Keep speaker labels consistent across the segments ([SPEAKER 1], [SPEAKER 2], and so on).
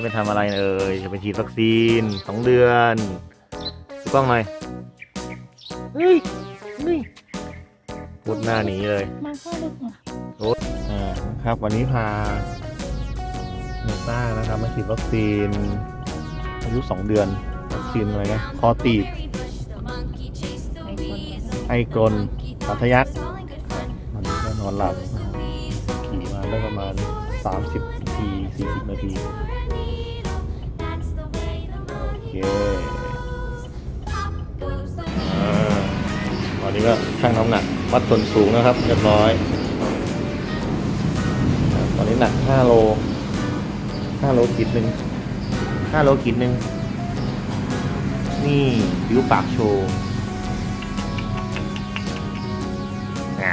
[SPEAKER 1] นี้ไปทำอะไรเอ่ยจะไปฉีดวัคซีนสองเดือนดูกล้องหน่อยเฮ้ยเฮ้ยพูดหน้าหนีเลย
[SPEAKER 2] มาเข้าลึกอะ
[SPEAKER 1] อ่าครับวันนี้พาเมต้านะครับมาฉีดวัคซีนอายุสองเดือนวัคซีนอะไรนะคอตีบ
[SPEAKER 2] ไอ้คน
[SPEAKER 1] ไอกรนปัทยักมันก็นอนหลับนะครับขี่มาได้ประมาณ 30นาที40 นาที โอเคตอนนี้ก็ชั่งน้ำหนัก วัดส่วนสูงนะครับ เรียบร้อย ตอนนี้หนัก 5 โล 5 โลขีดหนึ่ง5โลขีดหนึ่งนี่ริ้วปากโชว์อะ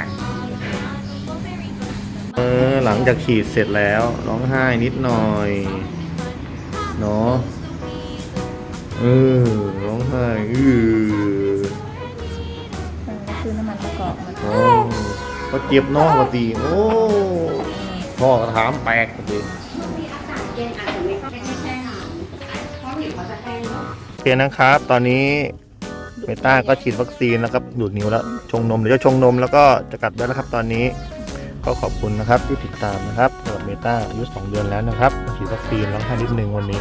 [SPEAKER 1] หลังจากฉีดเสร็จแล้วร้องไห้นิดหน่อยเนาะเออร้องไห้อือ
[SPEAKER 2] มันก็คือน้ำมันประกอบมัน
[SPEAKER 1] โอ้ก็เจ็บเนอกปกติโอ้พ่อก็ถามแปลกปกติ
[SPEAKER 3] มีอากาศเย็นอาจจะไม่ค่อยแห้งอะเพราะผิวเขาจะแห้งเนาะ
[SPEAKER 1] โอเคนะครับ ตอนนี้เมต้าก็ฉีดวัคซีนแล้วครับดูดนิ้วแล้วชงนมเดี๋ยวจะชงนมแล้วก็จะกลับแล้วนะครับตอนนี้ ก็ขอบคุณนะครับที่ติดตามนะครับสำหรับเมต้าอายุ 2 เดือนแล้วนะครับฉีดวัคซีนร้องไห้นิดนึงวันนี้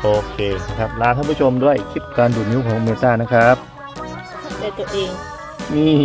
[SPEAKER 1] โอเคนะครับ ลาท่านผู้ชมด้วยคลิปการดูดนิ้วของเมต้านะครับ
[SPEAKER 2] ใจตัวเอง
[SPEAKER 1] นี่